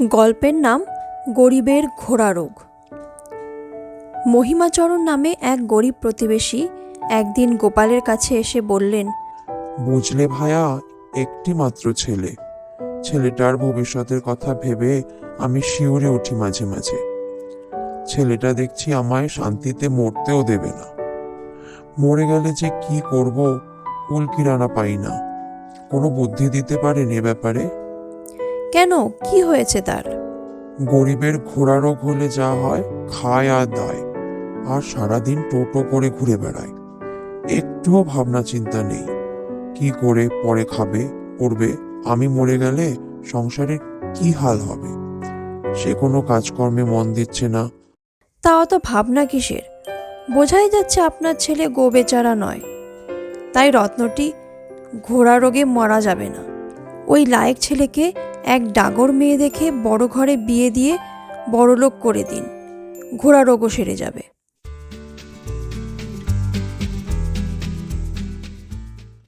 গল্পের নাম গরিবের ঘোড়া রোগ। মহিমাচরণ নামে এক গরিব প্রতিবেশী একদিন গোপালের কাছে এসে বললেন, বুঝলে ভায়া, একটি মাত্র ছেলে। ছেলেটার ভবিষ্যতের কথা ভেবে আমি শিউরে উঠি মাঝে মাঝে। ছেলেটা দেখছি আমায় শান্তিতে মরতেও দেবে না। মরে গেলে যে কি করব, কুল কিরানা পাই না। কোনো বুদ্ধি দিতে পারেন এ ব্যাপারে? কেন? কি হয়েছে তার? গরিবের ঘোড়া রোগ হলে যা হয় খায় আর দায় আর সারাদিন টোটো করে ঘুরে বেড়ায়। একটুও ভাবনা চিন্তা নেই। কি করে পরে খাবে করবে আমি মরে গেলে সংসারের কি হাল হবে? সে কোনো কাজকর্মে মন দিচ্ছে না। তা অত ভাবনা কিসের? বোঝাই যাচ্ছে আপনার ছেলে গো বেচারা নয়। তাই রত্নটি ঘোড়া রোগে মারা যাবে না। ওই লায়ক ছেলেকে এক ডাগর মেয়ে দেখে বড় ঘরে বিয়ে দিয়ে বড়লোক করে দিন। ঘোড়া রোগও সেরে যাবে।